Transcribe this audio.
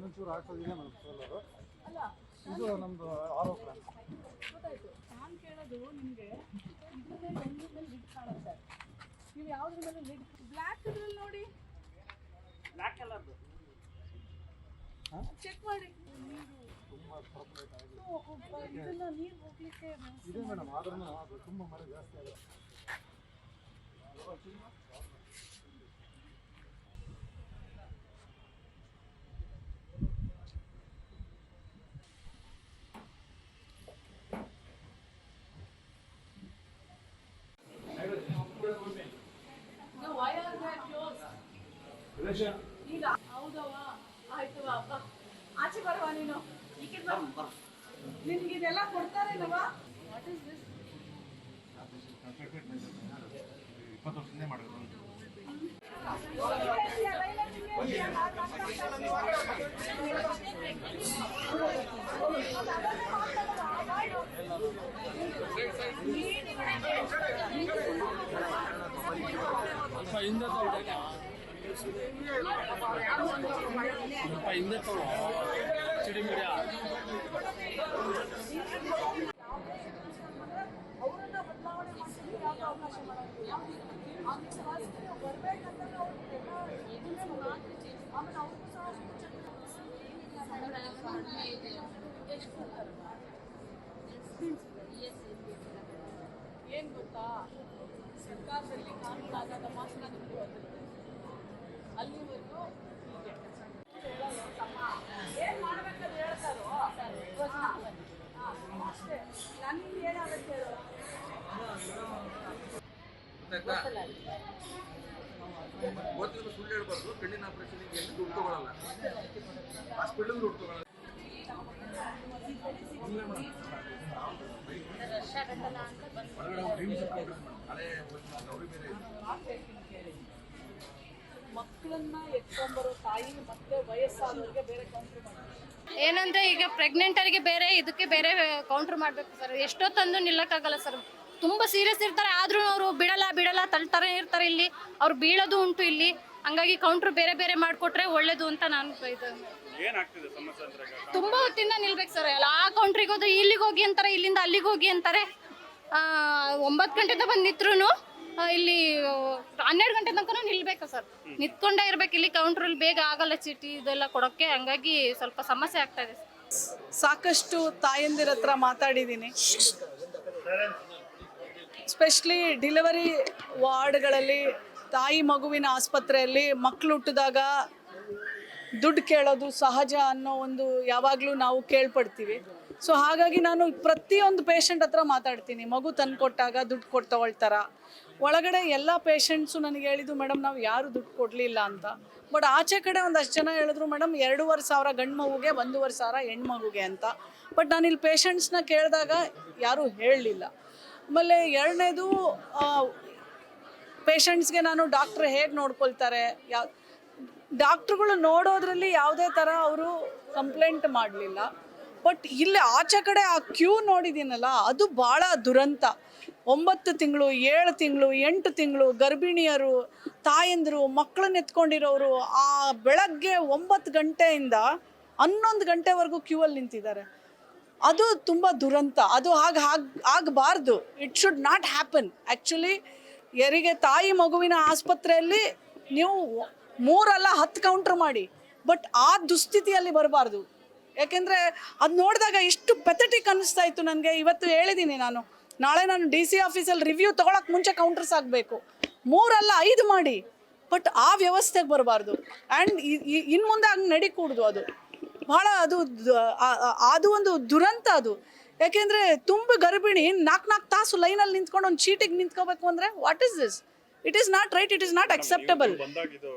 ಇನ್ನೊಂಚೂರು ಹಾಕ್ಸೋದಿದೆ ನಮ್ಮ ಸೋಲರು ಅಲ್ಲ ಇದು ನಮ್ಮದು ಆರೋಪ. ಗೊತ್ತಾಯ್ತು ನಾನು ಕೇಳೋದು ನಿಮಗೆ ಇದ್ರ ಮೇಲೆ ಲಿಡ್ ಕಾಣುತ್ತೆ. ನೀವು ಯಾವುದ್ರ ಮೇಲೆ ಲಿಡ್ ಬ್ಲ್ಯಾಕ್ ಇದ್ರಲ್ಲಿ ನೋಡಿ. ಬ್ಲ್ಯಾಕ್ ಕಲರ್ದು ಚೆಕ್ ಮಾಡಿ. ನೀರು ತುಂಬ ಪ್ರಾಬ್ಲಮ್ ಆಗಿದೆ. ಇದನ್ನ ನೀರು ಹೋಗ್ಲಿಕ್ಕೆ ವ್ಯವಸ್ಥೆ ಇದೆ ಮೇಡಮ್ ಆದ್ರೂ ಅದು ತುಂಬ ಮರ ಜಾಸ್ತಿ ಆಗಿದೆ. ಈಗ ಹೌದವ ಆಯ್ತವ ಅಪ್ಪ ಆಚೆ ಬರುವ ನೀನು. ನಿನ್ಗೆ ಇದೆಲ್ಲ ಕೊಡ್ತಾರೇನವ ವಾಟ್ ಇಸ್ ದಿಸ್ ಇಪ್ಪತ್ತು ವರ್ಷದಿಂದ ಮಾಡಿದ್ರು ಹಿಂದೆ ತಗೊಳ್ಳಿ ಹಿಂದೆ ತಗೊಳ್ಳೋ ಚಿಡಿ ಮೀಡಿಯಾ ಅವರನ್ನ ಬದಲಾವಣೆ ಮಾಡ್ಲಿಕ್ಕೆ ಯಾವ ಅವಕಾಶ ಮಾಡೋದು ಆಮೇಲೆ ಶಾಸಕರು ಬರ್ಬೇಕಂದ್ರೆ ಅವ್ರು ಆಮೇಲೆ ಅವ್ರಿಗೂ ಸಹ ಏನ್ ಗೊತ್ತಾ? ಸರ್ಕಾರದಲ್ಲಿ ಕಾನೂನು ಆದಾಗ ಮಾತ್ರ ನಿಮ್ಗೆ ಗೊತ್ತಿರುತ್ತೆ ಅಲ್ಲಿವರೆಗೂ ಹೀಗೆ ಏನ್ ಮಾಡ್ಬೇಕಂತ ಹೇಳ್ತಾರೋ ಅಷ್ಟೇ ನನ್ಗೆ ಏನಾಗುತ್ತೆ ಸುಳ್ಳು ಹೇಳ್ಬಾರ್ದು ಕಣ್ಣಿನ ಆಪರೇಷನ್ ಎಲ್ಲಿ ದುಡ್ಡು ತಗೊಳಲ್ಲ. ಹಾಸ್ಪಿಟಲ್ ದುಡ್ಡು ಡ್ರೀಮ್ಸ್ ಹಳೆ ಗೌರಿ ಬೇರೆ. ಮಕ್ಕಳನ್ನ ಎತ್ಕೊಂಡ್ಬರೋ ತಾಯಿ ಮತ್ತೆ ವಯಸ್ಸಾದವ್ರಿಗೆ ಬೇರೆ ಕೌಂಟ್ರ್ ಮಾಡ್ತಾರೆ ಏನಂದ್ರೆ ಈಗ ಪ್ರೆಗ್ನೆಂಟರಿಗೆ ಬೇರೆ ಇದಕ್ಕೆ ಬೇರೆ ಕೌಂಟರ್ ಮಾಡ್ಬೇಕು ಸರ್ ಎಷ್ಟೊತ್ತಂದು ನಿಲ್ಲಕ್ಕಾಗಲ್ಲ ಸರ್ ತುಂಬಾ ಸೀರಿಯಸ್ ಇರ್ತಾರೆ ಆದ್ರೂ ಅವರು ಬಿಡಲ್ಲ ಬಿಡಲ್ಲ ತಳ್ತಾರೆ ಇರ್ತಾರೆ ಇಲ್ಲಿ. ಅವ್ರು ಬೀಳೋದು ಉಂಟು ಇಲ್ಲಿ. ಹಂಗಾಗಿ ಕೌಂಟರ್ ಬೇರೆ ಬೇರೆ ಮಾಡಿಕೊಟ್ರೆ ಒಳ್ಳೇದು ಅಂತ ನಾನು ಇದು. ಏನಾಗ್ತಿದೆ ಸಮಸ್ಯೆ ಅಂದ್ರೆ ತುಂಬಾ ಹೊತ್ತಿಂದ ನಿಲ್ಬೇಕು ಸರ್ ಎಲ್ಲ ಆ ಕೌಂಟ್ರಿಗೆ ಹೋದ್ರೆ ಇಲ್ಲಿಗೆ ಹೋಗಿ ಅಂತಾರೆ ಇಲ್ಲಿಂದ ಅಲ್ಲಿಗೆ ಹೋಗಿ ಅಂತಾರೆ. ಒಂಬತ್ತು ಗಂಟೆಯಿಂದ ಬಂದು ನಿತ್ರು ಇಲ್ಲಿ ಹನ್ನೆರಡು ಗಂಟೆ ತನಕ ನಿಲ್ಬೇಕು ಸರ್. ನಿಂತ್ಕೊಂಡೇ ಇರ್ಬೇಕು. ಇಲ್ಲಿ ಕೌಂಟ್ರಲ್ಲಿ ಬೇಗ ಆಗಲ್ಲ ಚೀಟಿ ಇದೆಲ್ಲ ಕೊಡೋಕ್ಕೆ. ಹಂಗಾಗಿ ಸ್ವಲ್ಪ ಸಮಸ್ಯೆ ಆಗ್ತಾ ಇದೆ ಸಾಕಷ್ಟು ತಾಯಂದಿರ ಹತ್ರ ಮಾತಾಡಿದ್ದೀನಿ ಸ್ಪೆಷಲಿ ಡಿಲಿವರಿ ವಾರ್ಡ್ಗಳಲ್ಲಿ, ತಾಯಿ ಮಗುವಿನ ಆಸ್ಪತ್ರೆಯಲ್ಲಿ ಮಕ್ಕಳು ಹುಟ್ಟಿದಾಗ ದುಡ್ಡು ಕೇಳೋದು ಸಹಜ ಅನ್ನೋ ಒಂದು ಯಾವಾಗಲೂ ನಾವು ಕೇಳ್ಪಡ್ತೀವಿ. ಸೊ ಹಾಗಾಗಿ ನಾನು ಪ್ರತಿಯೊಂದು ಪೇಷಂಟ್ ಹತ್ರ ಮಾತಾಡ್ತೀನಿ. ಮಗು ತಂದು ಕೊಟ್ಟಾಗ ದುಡ್ಡು ಕೊಟ್ಟು ತಗೊಳ್ತಾರ ಒಳಗಡೆ ಎಲ್ಲ ಪೇಷಂಟ್ಸು ನನಗೆ ಹೇಳಿದ್ದು ಮೇಡಮ್ ನಾವು ಯಾರು ದುಡ್ಡು ಕೊಡಲಿಲ್ಲ ಅಂತ. ಬಟ್ ಆಚೆ ಕಡೆ ಒಂದಷ್ಟು ಜನ ಹೇಳಿದ್ರು ಮೇಡಮ್ ಎರಡೂವರೆ ಸಾವಿರ ಗಂಡು ಮಗುಗೆ, ಒಂದೂವರೆ ಸಾವಿರ ಹೆಣ್ಮಗುಗೆ ಅಂತ. ಬಟ್ ನಾನು ಇಲ್ಲಿ ಪೇಷಂಟ್ಸ್ನ ಕೇಳಿದಾಗ ಯಾರೂ ಹೇಳಲಿಲ್ಲ. ಆಮೇಲೆ ಎರಡನೇದು ಪೇಷಂಟ್ಸ್ಗೆ ನಾನು ಡಾಕ್ಟ್ರ್ ಹೇಗೆ ನೋಡ್ಕೊಳ್ತಾರೆ ಯಾವ ಡಾಕ್ಟ್ರುಗಳು ನೋಡೋದ್ರಲ್ಲಿ ಯಾವುದೇ ಥರ ಅವರು ಕಂಪ್ಲೇಂಟ್ ಮಾಡಲಿಲ್ಲ. ಬಟ್ ಇಲ್ಲಿ ಆಚೆ ಕಡೆ ಆ ಕ್ಯೂ ನೋಡಿದ್ದೀನಲ್ಲ, ಅದು ಭಾಳ ದುರಂತ. ಒಂಬತ್ತು ತಿಂಗಳು, ಏಳು ತಿಂಗಳು, ಎಂಟು ತಿಂಗಳು ಗರ್ಭಿಣಿಯರು, ತಾಯಂದಿರು, ಮಕ್ಕಳನ್ನ ಎತ್ಕೊಂಡಿರೋರು ಆ ಬೆಳಗ್ಗೆ ಒಂಬತ್ತು ಗಂಟೆಯಿಂದ ಹನ್ನೊಂದು ಗಂಟೆವರೆಗೂ ಕ್ಯೂ ಅಲ್ಲಿ ನಿಂತಿದ್ದಾರೆ. ಅದು ತುಂಬ ದುರಂತ. ಅದು ಆಗ ಆಗಬಾರ್ದು. It should not happen actually ಯಾರಿಗೆ ತಾಯಿ ಮಗುವಿನ ಆಸ್ಪತ್ರೆಯಲ್ಲಿ ನೀವು ಮೂರಲ್ಲ ಹತ್ತು ಕೌಂಟ್ರ್ ಮಾಡಿ. ಬಟ್ ಆ ದುಸ್ಥಿತಿಯಲ್ಲಿ ಬರಬಾರ್ದು. ಯಾಕೆಂದರೆ ಅದು ನೋಡಿದಾಗ ಎಷ್ಟು ಪೆಥಟಿಕ್ ಅನ್ನಿಸ್ತಾ ಇತ್ತು ನನಗೆ. ಇವತ್ತು ಹೇಳಿದ್ದೀನಿ ನಾನು. ನಾಳೆ ನಾನು ಡಿ ಸಿ ಆಫೀಸಲ್ಲಿ ರಿವ್ಯೂ ತೊಗೊಳಕ್ಕೆ ಮುಂಚೆ ಕೌಂಟರ್ಸ್ ಆಗಬೇಕು ಮೂರಲ್ಲ ಐದು ಮಾಡಿ. ಬಟ್ ಆ ವ್ಯವಸ್ಥೆಗೆ ಬರಬಾರ್ದು. ಆ್ಯಂಡ್ ಇನ್ನು ಮುಂದೆ ಹಂಗೆ ನಡೀಕೂಡ್ದು ಅದು. ಭಾಳ ಅದು ಅದು ಒಂದು ದುರಂತ ಅದು. ಯಾಕೆಂದರೆ ತುಂಬ ಗರ್ಭಿಣಿ ನಾಲ್ಕು ನಾಲ್ಕು ತಾಸು ಲೈನಲ್ಲಿ ನಿಂತ್ಕೊಂಡು ಒಂದು ಚೀಟಿಗೆ ನಿಂತ್ಕೋಬೇಕು ಅಂದರೆ what is this it is not right it is not acceptable